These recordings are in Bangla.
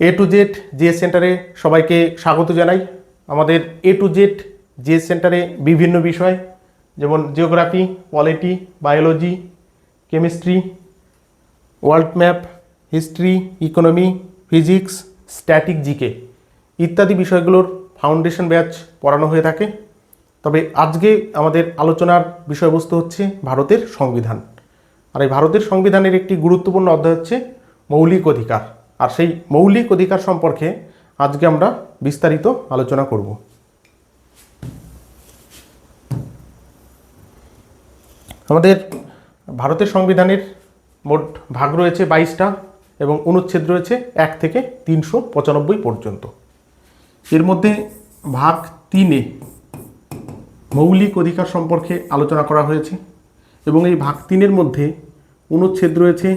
এ টু জেড জিএস সেন্টারে সবাইকে স্বাগত জানাই। আমাদের এ টু জেড জিএস সেন্টারে বিভিন্ন বিষয়, যেমন geography polity biology chemistry world map history economy physics static GK ইত্যাদি বিষয়গুলোর ফাউন্ডেশন ব্যাচ পড়ানো হয়ে থাকে। তবে আজকে আমাদের আলোচনার বিষয়বস্তু হচ্ছে ভারতের সংবিধান। আর এই ভারতের সংবিধানের একটি গুরুত্বপূর্ণ অধ্যায় হচ্ছে মৌলিক অধিকার। আর সেই মৌলিক অধিকার সম্পর্কে আজকে আমরা বিস্তারিত আলোচনা করব। আমাদের ভারতের সংবিধানের মোট ভাগ রয়েছে বাইশটা এবং অনুচ্ছেদ রয়েছে এক থেকে তিনশো পঁচানব্বই পর্যন্ত। এর মধ্যে ভাগ তিনে মৌলিক অধিকার সম্পর্কে আলোচনা করা হয়েছে এবং এই ভাগ তিনের মধ্যে অনুচ্ছেদ রয়েছে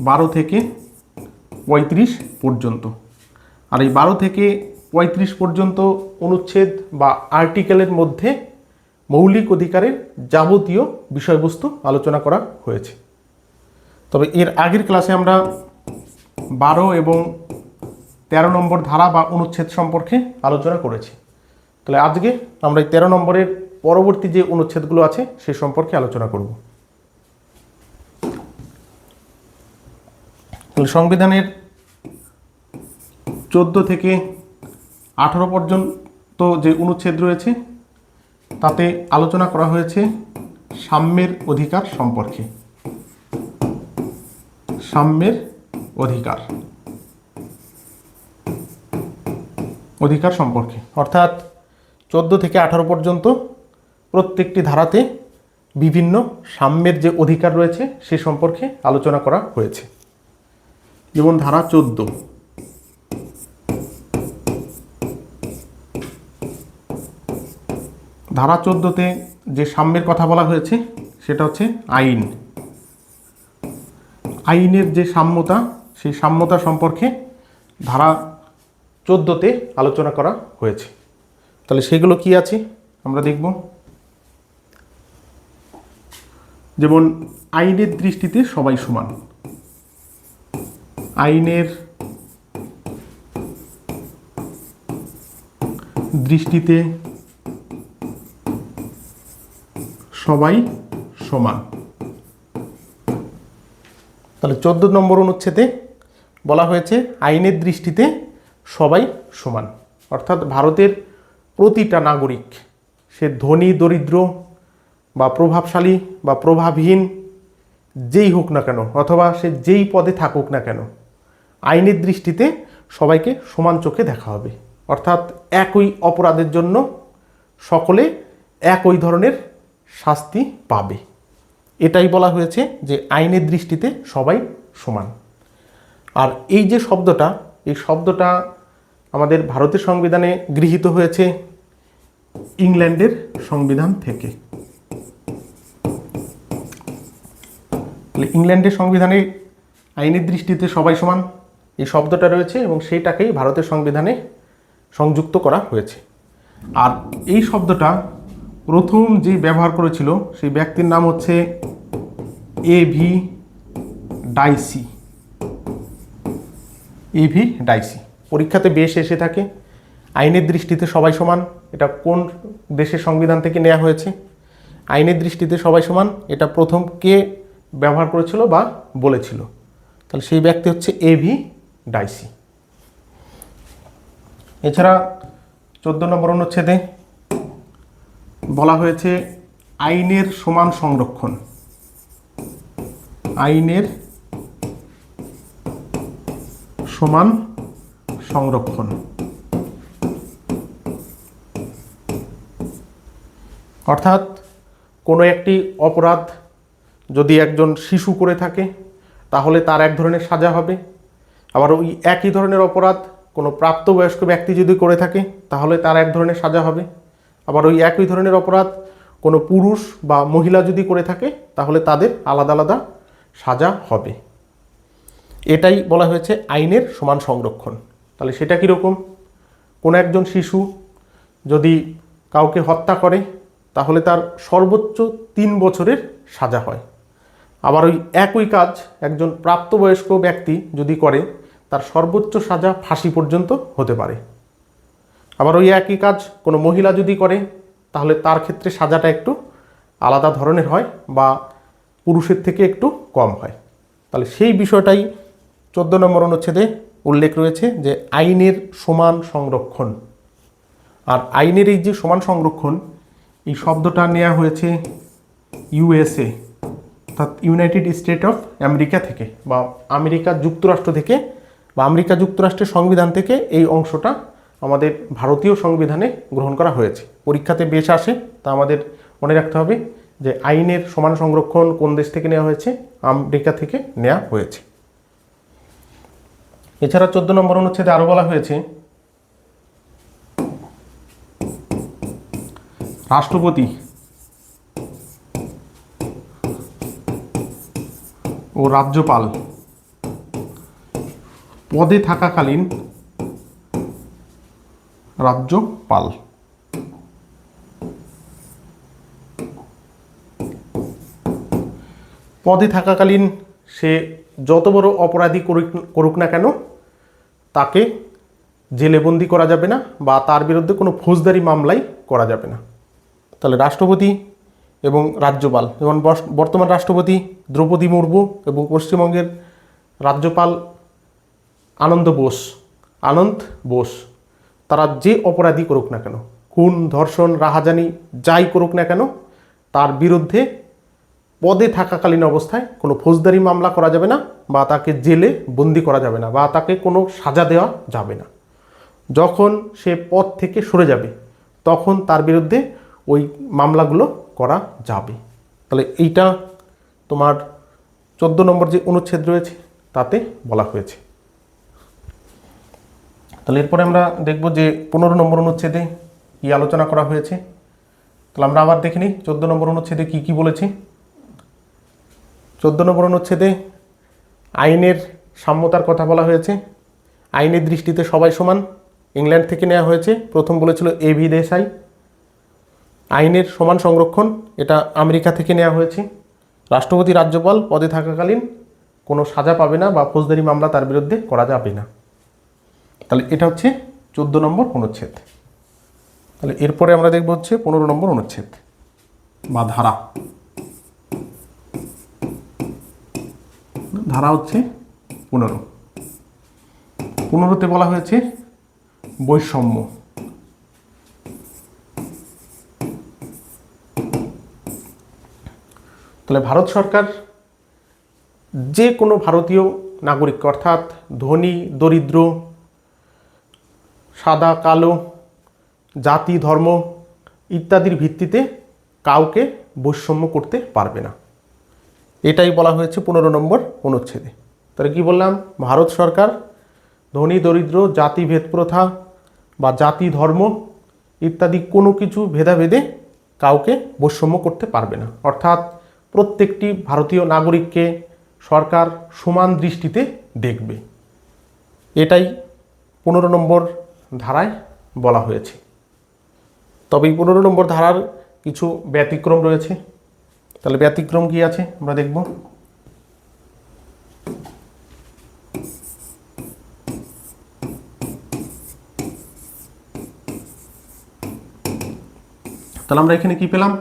বারো থেকে পঁয়ত্রিশ পর্যন্ত। আর এই বারো থেকে পঁয়ত্রিশ পর্যন্ত অনুচ্ছেদ বা আর্টিকেলের মধ্যে মৌলিক অধিকারের যাবতীয় বিষয়বস্তু আলোচনা করা হয়েছে। তবে এর আগের ক্লাসে আমরা বারো এবং তেরো নম্বর ধারা বা অনুচ্ছেদ সম্পর্কে আলোচনা করেছি। তাহলে আজকে আমরা এই তেরো নম্বরের পরবর্তী যে অনুচ্ছেদগুলো আছে সে সম্পর্কে আলোচনা করব। সংবিধানের চোদ্দ থেকে আঠারো পর্যন্ত যে অনুচ্ছেদ রয়েছে, তাতে আলোচনা করা হয়েছে সাম্যের অধিকার সম্পর্কে। সাম্যের অধিকার। অধিকার সম্পর্কে। অর্থাৎ চোদ্দ থেকে আঠারো পর্যন্ত প্রত্যেকটি ধারাতে বিভিন্ন সাম্যের যে অধিকার রয়েছে, সে সম্পর্কে আলোচনা করা হয়েছে। যেমন ধারা চোদ্দ। ধারা চোদ্দোতে যে সাম্যের কথা বলা হয়েছে, সেটা হচ্ছে আইন। আইনের যে সাম্যতা, সেই সাম্যতা সম্পর্কে ধারা চোদ্দোতে আলোচনা করা হয়েছে। তাহলে সেগুলো কি আছে? আমরা দেখব। যেমন আইনের দৃষ্টিতে সবাই সমান। আইনের দৃষ্টিতে সবাই সমান। তাহলে চোদ্দ নম্বর অনুচ্ছেদে বলা হয়েছে, আইনের দৃষ্টিতে সবাই সমান। অর্থাৎ ভারতের প্রতিটা নাগরিক, সে ধনী, দরিদ্র বা প্রভাবশালী বা প্রভাবহীন, যেই হোক না কেন, অথবা সে যেই পদে থাকুক না কেন আইনের দৃষ্টিতে সবাইকে সমান চোখে দেখা হবে। অর্থাৎ একই অপরাধের জন্য সকলে একই ধরনের শাস্তি পাবে। এটাই বলা হয়েছে যে আইনের দৃষ্টিতে সবাই সমান। আর এই যে শব্দটা, এই শব্দটা আমাদের ভারতের সংবিধানে গৃহীত হয়েছে ইংল্যান্ডের সংবিধান থেকে। ইংল্যান্ডের সংবিধানে আইনের দৃষ্টিতে সবাই সমান? এই শব্দটা রয়েছে এবং সেইটাকেই ভারতের সংবিধানে সংযুক্ত করা হয়েছে। আর এই শব্দটা প্রথম যে ব্যবহার করেছিল সেই ব্যক্তির নাম হচ্ছে A V Dicey. A V Dicey. পরীক্ষাতে বেশ এসে থাকে, আইনের দৃষ্টিতে সবাই সমান, এটা কোন দেশের সংবিধান থেকে নেওয়া হয়েছে? আইনের দৃষ্টিতে সবাই সমান, এটা প্রথম কে ব্যবহার করেছিল বা বলেছিল? তাহলে সেই ব্যক্তি হচ্ছে এ ভি ডাইসি। এছাড়া চোদ্দ নম্বর অনুচ্ছেদে বলা হয়েছে, আইনের সমান সংরক্ষণ। আইনের সমান সংরক্ষণ। অর্থাৎ কোনো একটি অপরাধ যদি একজন শিশু করে থাকে, তাহলে তার এক ধরনের সাজা হবে। আবার ওই একই ধরনের অপরাধ কোনো প্রাপ্তবয়স্ক ব্যক্তি যদি করে থাকে, তাহলে তার এক ধরনের সাজা হবে। আবার ওই একই ধরনের অপরাধ কোনো পুরুষ বা মহিলা যদি করে থাকে, তাহলে তাদের আলাদা আলাদা সাজা হবে। এটাই বলা হয়েছে আইনের সমান সংরক্ষণ। তাহলে সেটা কীরকম? কোনো একজন শিশু যদি কাউকে হত্যা করে, তাহলে তার সর্বোচ্চ তিন বছরের সাজা হয়। আবার ওই একই কাজ একজন প্রাপ্তবয়স্ক ব্যক্তি যদি করে তার সর্বোচ্চ সাজা ফাঁসি পর্যন্ত হতে পারে। আবার ওই একই কাজ কোনো মহিলা যদি করে, তাহলে তার ক্ষেত্রে সাজাটা একটু আলাদা ধরনের হয় বা পুরুষের থেকে একটু কম হয়। তাহলে সেই বিষয়টাই চোদ্দ নম্বর অনুচ্ছেদে উল্লেখ রয়েছে যে আইনের সমান সংরক্ষণ। আর আইনের এই যে সমান সংরক্ষণ, এই শব্দটা নেওয়া হয়েছে ইউএসএ অর্থাৎ ইউনাইটেড স্টেট অফ আমেরিকা থেকে বা আমেরিকা যুক্তরাষ্ট্র থেকে বা আমেরিকা যুক্তরাষ্ট্রের সংবিধান থেকে এই অংশটা আমাদের ভারতীয় সংবিধানে গ্রহণ করা হয়েছে। পরীক্ষাতে বেশ আসে, তা আমাদের মনে রাখতে হবে যে আইনের সমান সংরক্ষণ কোন দেশ থেকে নেওয়া হয়েছে, আমেরিকা থেকে নেওয়া হয়েছে। এছাড়া চোদ্দ নম্বর অনুচ্ছেদে আরও বলা হয়েছে, রাষ্ট্রপতি ও রাজ্যপাল পদে থাকাকালীন রাজ্যপাল। পদে থাকাকালীন সে যত বড় অপরাধী করুক না কেন, তাকে জেলেবন্দি করা যাবে না বা তার বিরুদ্ধে কোনো ফৌজদারি মামলাই করা যাবে না। তাহলে রাষ্ট্রপতি এবং রাজ্যপাল, যেমন বর্তমান রাষ্ট্রপতি দ্রৌপদী মুর্মু এবং পশ্চিমবঙ্গের রাজ্যপাল আনন্দ বোস আনন্দ বোস। তারা যে অপরাধী করুক না কেন, খুন, ধর্ষণ, রাহাজানি, যাই করুক না কেন, তার বিরুদ্ধে পদে থাকাকালীন অবস্থায় কোনো ফৌজদারি মামলা করা যাবে না বা তাকে জেলে বন্দি করা যাবে না বা তাকে কোনো সাজা দেওয়া যাবে না। যখন সে পদ থেকে সরে যাবে, তখন তার বিরুদ্ধে ওই মামলাগুলো করা যাবে। তাহলে এইটা তোমার চোদ্দ নম্বর যে অনুচ্ছেদ রয়েছে, তাতে বলা হয়েছে। তাহলে এরপরে আমরা দেখব যে পনেরো নম্বর অনুচ্ছেদে কী আলোচনা করা হয়েছে। তাহলে আমরা আবার দেখে নিই চোদ্দ নম্বর অনুচ্ছেদে কী কী বলেছে। চোদ্দ নম্বর অনুচ্ছেদে আইনের সাম্যতার কথা বলা হয়েছে। আইনের দৃষ্টিতে সবাই সমান, ইংল্যান্ড থেকে নেওয়া হয়েছে। প্রথম বলেছিল এভি দেশাই। আইনের সমান সংরক্ষণ, এটা আমেরিকা থেকে নেওয়া হয়েছে। রাষ্ট্রপতি রাজ্যপাল পদে থাকাকালীন কোনো সাজা পাবে না বা ফৌজদারি মামলা তার বিরুদ্ধে করা যাবে না। তাহলে এটা হচ্ছে চোদ্দ নম্বর অনুচ্ছেদ। তাহলে এরপরে আমরা দেখব হচ্ছে পনেরো নম্বর অনুচ্ছেদ। বা ধারা। ধারা হচ্ছে পনেরো। পনেরোতে বলা হয়েছে বৈষম্য। তাহলে ভারত সরকার যে কোনো ভারতীয় নাগরিক, অর্থাৎ ধনী, দরিদ্র সাদা, কালো, জাতি, ধর্ম ইত্যাদির ভিত্তিতে কাউকে বৈষম্য করতে পারবে না। এটাই বলা হয়েছে পনেরো নম্বর অনুচ্ছেদে। তাহলে কি বললাম? ভারত সরকার, ধনী, দরিদ্র, জাতি, ভেদ প্রথা বা জাতি, ধর্ম ইত্যাদি কোনো কিছু ভেদাভেদে কাউকে বৈষম্য করতে পারবে না। অর্থাৎ প্রত্যেকটি ভারতীয় নাগরিককে সরকার সমান দৃষ্টিতে দেখবে। এটাই পনেরো নম্বর ধারায় বলা হয়েছে। তবে এই পনেরো নম্বর ধারার কিছু ব্যতিক্রম রয়েছে। তাহলে ব্যতিক্রম কি আছে? আমরা দেখব। তাহলে আমরা এখানে কি পেলাম?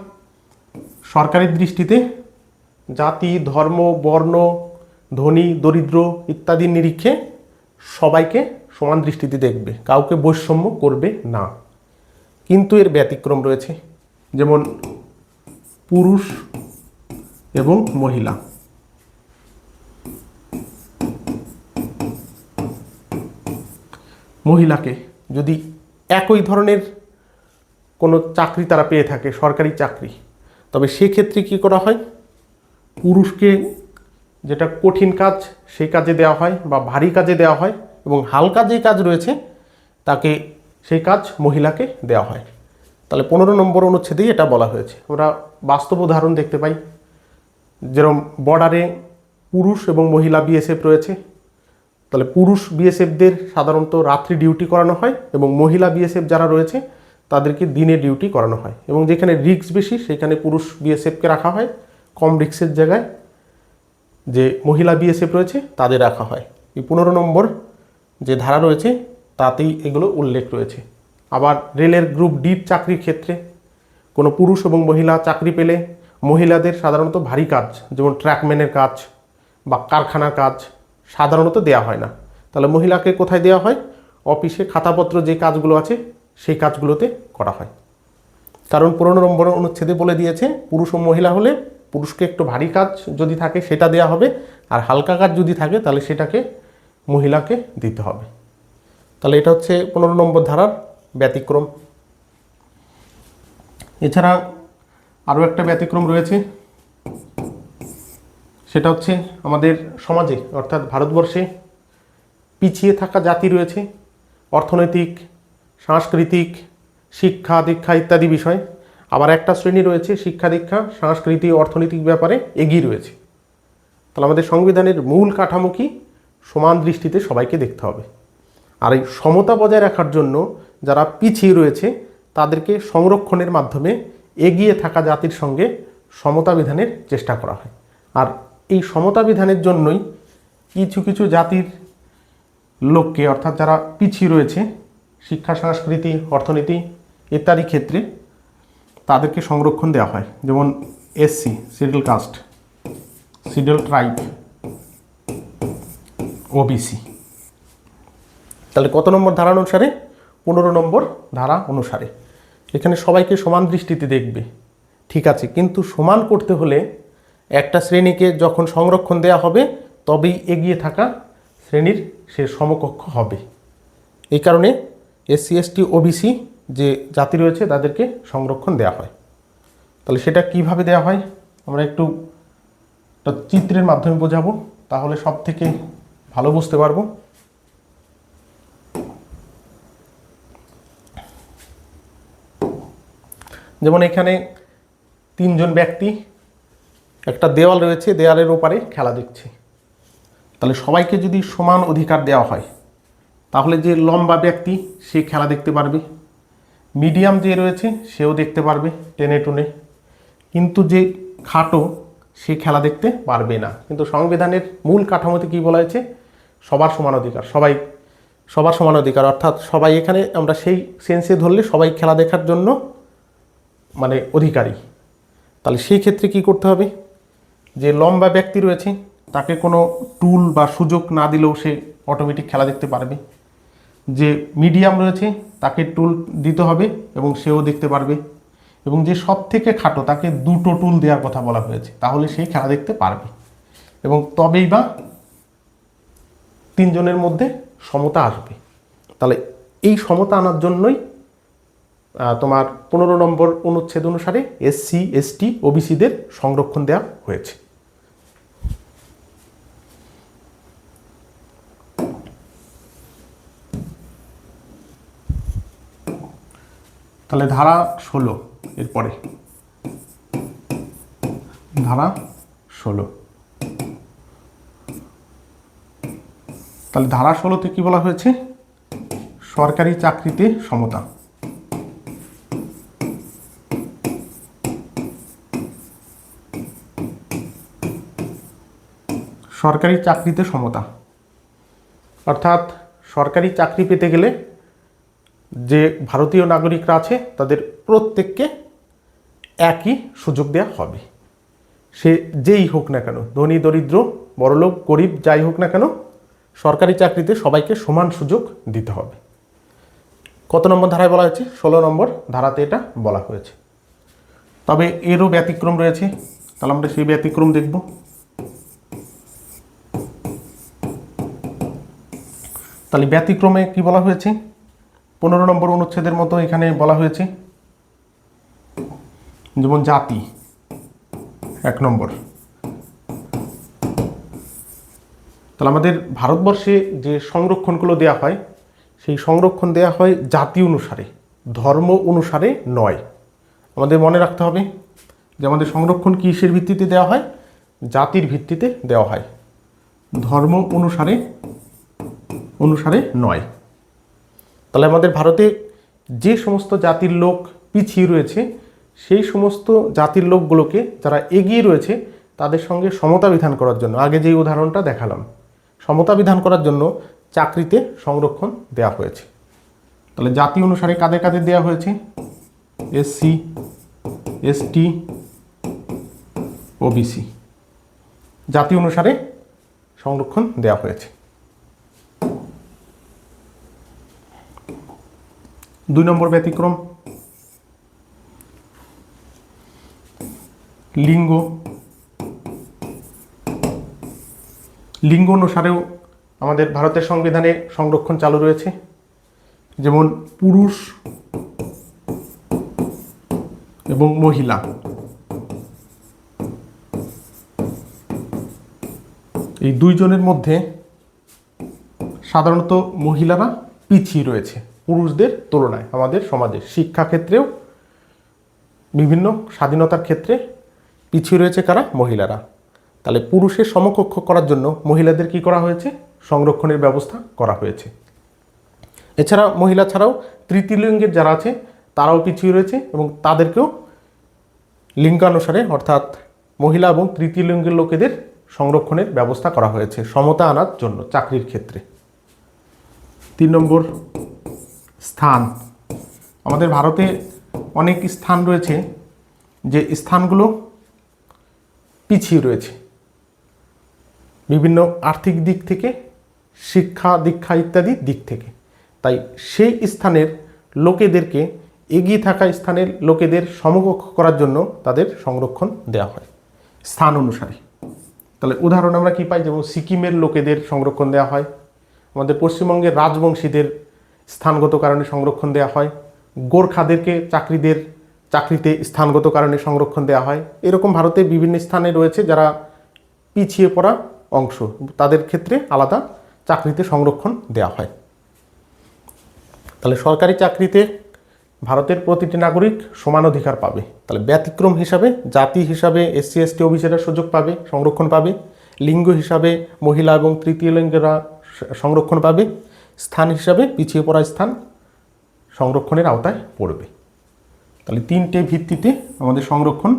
সরকারের দৃষ্টিতে জাতি, ধর্ম, বর্ণ, ধনী, দরিদ্র ইত্যাদির নিরীক্ষে সবাইকে সমান দৃষ্টিতে দেখবে, কাউকে বৈষম্য করবে না। কিন্তু এর ব্যতিক্রম রয়েছে, যেমন পুরুষ এবং মহিলা। মহিলাকে যদি একই ধরনের কোনো চাকরি তারা পেয়ে থাকে, সরকারি চাকরি, তবে সেক্ষেত্রে কি করা হয়? পুরুষকে যেটা কঠিন কাজ, সেই কাজে দেওয়া হয় বা ভারী কাজে দেওয়া হয়। এবং হালকা যে কাজ রয়েছে, তাকে সেই কাজ মহিলাকে দেওয়া হয়। তাহলে পনেরো নম্বর অনুচ্ছেদেই এটা বলা হয়েছে। আমরা বাস্তব উদাহরণ দেখতে পাই। যেরকম বর্ডারে পুরুষ এবং মহিলা বিএসএফ রয়েছে, তাহলে পুরুষ বিএসএফদের সাধারণত রাত্রি ডিউটি করানো হয় এবং মহিলা বিএসএফ যারা রয়েছে, তাদেরকে দিনে ডিউটি করানো হয়। এবং যেখানে রিক্স বেশি, সেখানে পুরুষ বিএসএফকে রাখা হয়। কম রিক্সের জায়গায় যে মহিলা বিএসএফ রয়েছে, তাদের রাখা হয়। এই পনেরো নম্বর যে ধারা রয়েছে, তাতেই এগুলো উল্লেখ রয়েছে। আবার রেলের গ্রুপ ডির চাকরির ক্ষেত্রে, কোনো পুরুষ এবং মহিলা চাকরি পেলে মহিলাদের সাধারণত ভারী কাজ, যেমন ট্র্যাকম্যানের কাজ বা কারখানার কাজ সাধারণত দেওয়া হয় না। তাহলে মহিলাকে কোথায় দেওয়া হয়? অফিসে খাতাপত্র যে কাজগুলো আছে, সেই কাজগুলোতে করা হয়। কারণ পনেরো নম্বর অনুচ্ছেদে বলে দিয়েছে, পুরুষ ও মহিলা হলে পুরুষকে একটু ভারী কাজ যদি থাকে, সেটা দেওয়া হবে, আর হালকা কাজ যদি থাকে, তাহলে সেটাকে মহিলাকে দিতে হবে। তাহলে এটা হচ্ছে পনেরো নম্বর ধারার ব্যতিক্রম। এছাড়া আরও একটা ব্যতিক্রম রয়েছে। সেটা হচ্ছে আমাদের সমাজে, অর্থাৎ ভারতবর্ষে পিছিয়ে থাকা জাতি রয়েছে, অর্থনৈতিক, সাংস্কৃতিক, শিক্ষা দীক্ষা ইত্যাদি বিষয়। আবার একটা শ্রেণি রয়েছে, শিক্ষা দীক্ষা সংস্কৃতি অর্থনৈতিক ব্যাপারে এগিয়ে রয়েছে। তাহলে আমাদের সংবিধানের মূল কাঠামো কি? সমান দৃষ্টিতে সবাইকে দেখতে হবে। আর এই সমতা বজায় রাখার জন্য যারা পিছিয়ে রয়েছে, তাদেরকে সংরক্ষণের মাধ্যমে এগিয়ে থাকা জাতির সঙ্গে সমতা বিধানের চেষ্টা করা হয়। আর এই সমতা বিধানের জন্যই কিছু কিছু জাতির লোককে, অর্থাৎ যারা পিছিয়ে রয়েছে, শিক্ষা, সংস্কৃতি, অর্থনীতি ইত্যাদি ক্ষেত্রে তাদেরকে সংরক্ষণ দেওয়া হয়। যেমন SC schedule caste schedule tribe. OBC তাহলে কত নম্বর ধারা অনুসারে? পনেরো নম্বর ধারা অনুসারে। এখানে সবাইকে সমান দৃষ্টিতে দেখবে। ঠিক আছে, কিন্তু সমান করতে হলে একটা শ্রেণীকে যখন সংরক্ষণ দেওয়া হবে, তবেই এগিয়ে থাকা শ্রেণির সে সমকক্ষ হবে। এই কারণে এসসি এসটি ওবিসি যে জাতি রয়েছে, তাদেরকে সংরক্ষণ দেওয়া হয়। তাহলে সেটা কীভাবে দেওয়া হয়? আমরা একটু চিত্রের মাধ্যমে বোঝাবো। তাহলে সব থেকে ভালো বুঝতে পারব। যেমন এখানে তিনজন ব্যক্তি, একটা দেওয়াল রয়েছে, দেওয়ালের ওপারে খেলা দেখছে। তাহলে সবাইকে যদি সমান অধিকার দেওয়া হয়, তাহলে যে লম্বা ব্যক্তি, সে খেলা দেখতে পারবে। মিডিয়াম যে রয়েছে, সেও দেখতে পারবে টেনে টুনে। কিন্তু যে খাটো, সে খেলা দেখতে পারবে না। কিন্তু সংবিধানের মূল কাঠামোতে কী বলা হয়েছে? সবার সমান অধিকার, সবাই সবার সমান অধিকার। অর্থাৎ সবাই এখানে আমরা সেই সেন্সে ধরলে সবাই খেলা দেখার জন্য মানে অধিকারী। তাহলে সেই ক্ষেত্রে কি করতে হবে? যে লম্বা ব্যক্তি রয়েছে, তাকে কোনো টুল বা সুযোগ না দিলেও সে অটোমেটিক খেলা দেখতে পারবে। যে মিডিয়াম রয়েছে, তাকে টুল দিতে হবে এবং সেও দেখতে পারবে। এবং যে সব থেকে খাটো, তাকে দুটো টুল দেওয়ার কথা বলা হয়েছে, তাহলে সেই খেলা দেখতে পারবে। এবং তবেই বা তিনজনের মধ্যে সমতা আসবে। তাহলে এই সমতা আনার জন্যই তোমার পনেরো নম্বর অনুচ্ছেদ অনুসারে এসসি এসটি ওবিসিদের সংরক্ষণ দেওয়া হয়েছে। তাহলে ধারা ষোলো এরপরে। ধারা ষোলো। তাহলে ধারা ষোলোতে কি বলা হয়েছে? সরকারি চাকরিতে সমতা। সরকারি চাকরিতে সমতা। অর্থাৎ সরকারি চাকরি পেতে গেলে যে ভারতীয় নাগরিকরা আছে, তাদের প্রত্যেককে একই সুযোগ দেওয়া হবে। সে যেই হোক না কেন, ধনী, দরিদ্র, বড়লোক, গরিব, যাই হোক না কেন সরকারি চাকরিতে সবাইকে সমান সুযোগ দিতে হবে। কত নম্বর ধারায় বলা হয়েছে? ষোলো নম্বর ধারাতে এটা বলা হয়েছে। তবে এরও ব্যতিক্রম রয়েছে। তাহলে আমরা সেই ব্যতিক্রম দেখব। তাহলে ব্যতিক্রমে কি বলা হয়েছে? পনেরো নম্বর অনুচ্ছেদের মতো এখানে বলা হয়েছে। যেমন জাতি, এক নম্বর। তাহলে আমাদের ভারতবর্ষে যে সংরক্ষণগুলো দেওয়া হয়, সেই সংরক্ষণ দেওয়া হয় জাতি অনুসারে, ধর্ম অনুসারে নয়। আমাদের মনে রাখতে হবে যে আমাদের সংরক্ষণ কিসের ভিত্তিতে দেওয়া হয়? জাতির ভিত্তিতে দেওয়া হয়। ধর্ম অনুসারে অনুসারে নয়। তাহলে আমাদের ভারতে যে সমস্ত জাতির লোক পিছিয়ে রয়েছে, সেই সমস্ত জাতির লোকগুলোকে যারা এগিয়ে রয়েছে, তাদের সঙ্গে সমতা বিধান করার জন্য। আগে যে উদাহরণটা দেখালাম। সমতা বিধান করার জন্য চাকরিতে সংরক্ষণ দেওয়া হয়েছে। তাহলে জাতি অনুসারে কাদের কাদের দেওয়া হয়েছে? এসসি এসটি ওবিসি জাতি অনুসারে সংরক্ষণ দেওয়া হয়েছে। দুই নম্বর ব্যতিক্রম। লিঙ্গ লিঙ্গ অনুসারেও আমাদের ভারতের সংবিধানে সংরক্ষণ চালু রয়েছে। যেমন পুরুষ এবং মহিলা। এই দুইজনের মধ্যে সাধারণত মহিলারা পিছিয়ে রয়েছে পুরুষদের তুলনায় আমাদের সমাজে শিক্ষাক্ষেত্রেও। বিভিন্ন স্বাধীনতার ক্ষেত্রে পিছিয়ে রয়েছে কারা? মহিলারা। তাহলে পুরুষের সমকক্ষ করার জন্য মহিলাদের কি করা হয়েছে? সংরক্ষণের ব্যবস্থা করা হয়েছে। এছাড়া মহিলা ছাড়াও তৃতীয় লিঙ্গের যারা আছে, তারাও পিছিয়ে রয়েছে এবং তাদেরকেও লিঙ্গানুসারে অর্থাৎ মহিলা এবং তৃতীয় লিঙ্গের লোকেদের সংরক্ষণের ব্যবস্থা করা হয়েছে সমতা আনার জন্য চাকরির ক্ষেত্রে। তিন নম্বর স্থান। আমাদের ভারতে অনেক স্থান রয়েছে যে স্থানগুলো পিছিয়ে রয়েছে। বিভিন্ন আর্থিক দিক থেকে, শিক্ষা দীক্ষা ইত্যাদি দিক থেকে। তাই সেই স্থানের লোকেদেরকে এগিয়ে থাকা স্থানের লোকেদের সমকক্ষ করার জন্য তাদের সংরক্ষণ দেওয়া হয়। স্থান অনুসারে। তাহলে উদাহরণ আমরা কি পাই? যেমন সিকিমের লোকেদের সংরক্ষণ দেওয়া হয়। আমাদের পশ্চিমবঙ্গের রাজবংশীদের স্থানগত কারণে সংরক্ষণ দেওয়া হয়। গোর্খাদেরকে চাকরিদের, চাকরিতে স্থানগত কারণে সংরক্ষণ দেওয়া হয়। এরকম ভারতে বিভিন্ন স্থানে রয়েছে যারা পিছিয়ে পড়া অংশ। তাদের ক্ষেত্রে আলাদা চাকরিতে সংরক্ষণ দেওয়া হয়। তাহলে সরকারি চাকরিতে ভারতের প্রতিটি নাগরিক সমান অধিকার পাবে। তাহলে ব্যতিক্রম হিসাবে জাতি হিসাবে এসসি, এসটি অফিসাররা সুযোগ পাবে, সংরক্ষণ পাবে। লিঙ্গ হিসাবে মহিলা এবং তৃতীয় লিঙ্গেরা সংরক্ষণ পাবে। স্থান হিসাবে পিছিয়ে পড়া স্থান সংরক্ষণের আওতায় পড়বে। তাহলে তিনটে ভিত্তিতে আমাদের সংরক্ষণ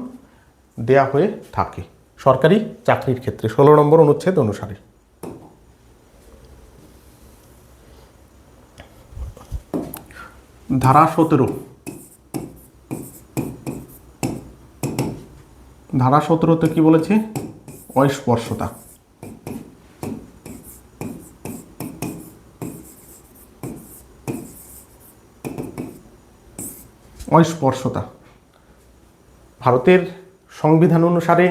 দেয়া হয়ে থাকে। সরকারি চাকরির ক্ষেত্রে। ষোলো নম্বর অনুচ্ছেদ অনুসারে। ধারা সতেরো। ধারা সতেরোতে কি বলেছে? অস্পর্শতা। অস্পর্শতা। ভারতের সংবিধান অনুসারে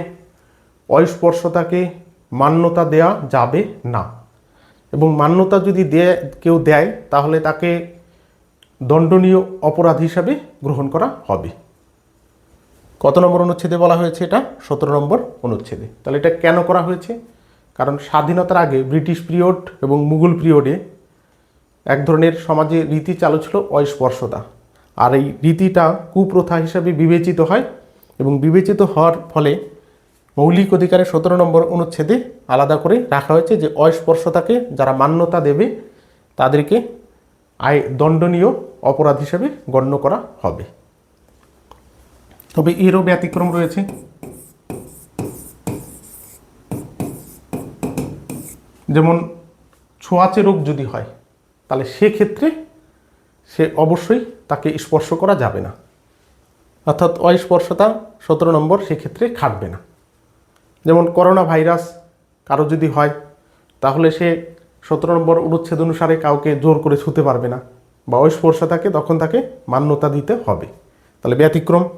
অস্পর্শতাকে মান্যতা দেয়া যাবে না। এবং মান্যতা যদি দেয়, কেউ দেয়, তাহলে তাকে দণ্ডনীয় অপরাধ হিসাবে গ্রহণ করা হবে। কত নম্বর অনুচ্ছেদে বলা হয়েছে এটা? সতেরো নম্বর অনুচ্ছেদে। তাহলে এটা কেন করা হয়েছে? কারণ স্বাধীনতার আগে ব্রিটিশ পিরিয়ড এবং মুঘল পিরিয়ডে এক ধরনের সমাজে রীতি চালু ছিল অস্পর্শতা। আর এই রীতিটা কুপ্রথা হিসাবে বিবেচিত হয় এবং বিবেচিত হওয়ার ফলে মৌলিক অধিকারের সতেরো নম্বর অনুচ্ছেদে আলাদা করে রাখা হয়েছে যে অস্পর্শতাকে যারা মান্যতা দেবে, তাদেরকে আয় দণ্ডনীয় অপরাধ হিসেবে গণ্য করা হবে। তবে এরও ব্যতিক্রম রয়েছে। যেমন ছোঁয়াচে রোগ যদি হয়, তাহলে সেক্ষেত্রে সে অবশ্যই তাকে স্পর্শ করা যাবে না। অর্থাৎ অস্পর্শতা সতেরো নম্বর সেক্ষেত্রে খাটবে না। যেমন করোনা ভাইরাস কারও যদি হয়, তাহলে সে সতেরো নম্বর অনুচ্ছেদ অনুসারে কাউকে জোর করে ছুতে পারবে না বা অস্পর্শতাকে তখন তাকে মান্যতা দিতে হবে। তাহলে ব্যতিক্রম,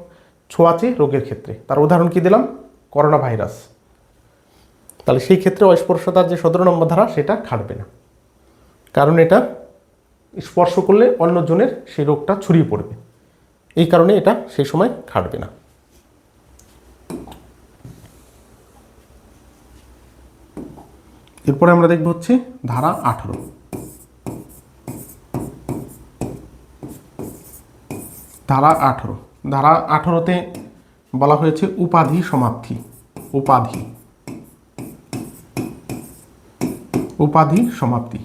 ছোঁয়াচে রোগের ক্ষেত্রে। তার উদাহরণ কি দিলাম? Corona virus. তাহলে সেই ক্ষেত্রে অস্পর্শতার যে সতেরো নম্বর ধারা, সেটা খাটবে না। কারণ এটা স্পর্শ করলে অন্যজনের সেই রোগটা ছড়িয়ে পড়বে। এই কারণে এটা সেই সময় খাটবে না। এরপরে আমরা দেখব হচ্ছে ধারা আঠারো। ধারা আঠারো। ধারা আঠারোতে বলা হয়েছে উপাধি সমাপ্তি। উপাধি। উপাধি সমাপ্তি।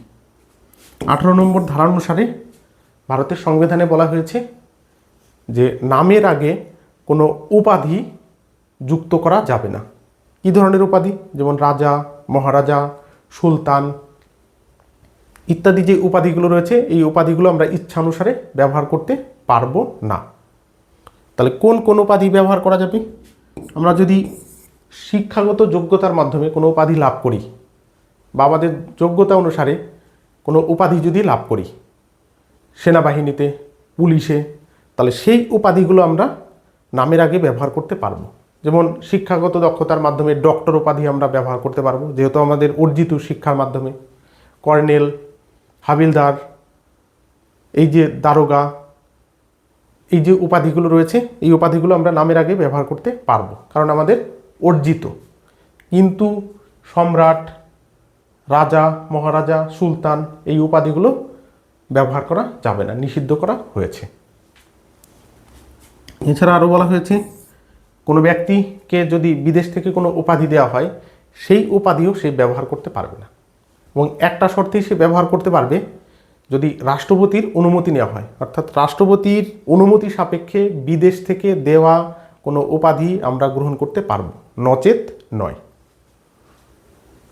আঠারো নম্বর ধারা অনুসারে ভারতের সংবিধানে বলা হয়েছে যে নামের আগে কোনো উপাধি যুক্ত করা যাবে না। কী ধরনের উপাধি? যেমন রাজা, মহারাজা সুলতান ইত্যাদি যে উপাধিগুলো রয়েছে, এই উপাধিগুলো আমরা ইচ্ছানুসারে ব্যবহার করতে পারব না। তাহলে কোন কোন উপাধি ব্যবহার করা যাবে? আমরা যদি শিক্ষাগত যোগ্যতার মাধ্যমে কোনো উপাধি লাভ করি বা আমাদের যোগ্যতা অনুসারে কোনো উপাধি যদি লাভ করি, সেনাবাহিনীতে, পুলিশে, তাহলে সেই উপাধিগুলো আমরা নামের আগে ব্যবহার করতে পারব। যেমন শিক্ষাগত দক্ষতার মাধ্যমে ডক্টর উপাধি আমরা ব্যবহার করতে পারব, যেহেতু আমাদের অর্জিত শিক্ষার মাধ্যমে। কর্নেল, হাবিলদার, এই যে দারোগা, এই যে উপাধিগুলো রয়েছে, এই উপাধিগুলো আমরা নামের আগে ব্যবহার করতে পারব, কারণ আমাদের অর্জিত। কিন্তু সম্রাট, রাজা, মহারাজা, সুলতান এই উপাধিগুলো ব্যবহার করা যাবে না, নিষিদ্ধ করা হয়েছে। এছাড়া আরও বলা হয়েছে কোনো ব্যক্তিকে যদি বিদেশ থেকে কোনো উপাধি দেওয়া হয়, সেই উপাধিও সে ব্যবহার করতে পারবে না। এবং একটা শর্তেই সে ব্যবহার করতে পারবে, যদি রাষ্ট্রপতির অনুমতি নেওয়া হয়। অর্থাৎ রাষ্ট্রপতির অনুমতি সাপেক্ষে বিদেশ থেকে দেওয়া কোনো উপাধি আমরা গ্রহণ করতে পারব। নচেত নয়।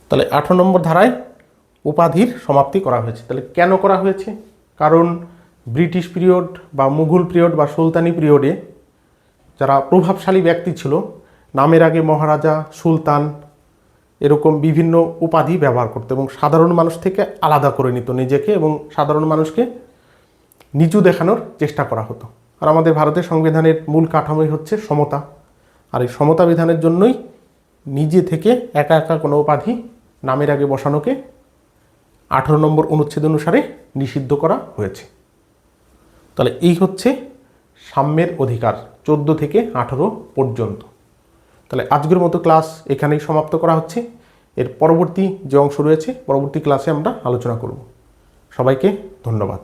তাহলে আঠারো নম্বর ধারায় উপাধির সমাপ্তি করা হয়েছে। তাহলে কেন করা হয়েছে? কারণ ব্রিটিশ পিরিয়ড বা মুঘল পিরিয়ড বা সুলতানি পিরিয়ডে যারা প্রভাবশালী ব্যক্তি ছিল, নামের আগে মহারাজা, সুলতান, এরকম বিভিন্ন উপাধি ব্যবহার করতো এবং সাধারণ মানুষ থেকে আলাদা করে নিত নিজেকে এবং সাধারণ মানুষকে নিচু দেখানোর চেষ্টা করা হতো। আর আমাদের ভারতের সংবিধানের মূল কাঠামোই হচ্ছে সমতা। আর এই সমতা বিধানের জন্যই নিজে থেকে একা একা কোনো উপাধি নামের আগে বসানোকে আঠারো নম্বর অনুচ্ছেদ অনুসারে নিষিদ্ধ করা হয়েছে। তাহলে এই হচ্ছে সাম্যের অধিকার। চোদ্দ থেকে আঠেরো পর্যন্ত। তাহলে আজকের মতো ক্লাস এখানেই সমাপ্ত করা হচ্ছে। এর পরবর্তী যে অংশ রয়েছে, পরবর্তী ক্লাসে আমরা আলোচনা করব। সবাইকে ধন্যবাদ।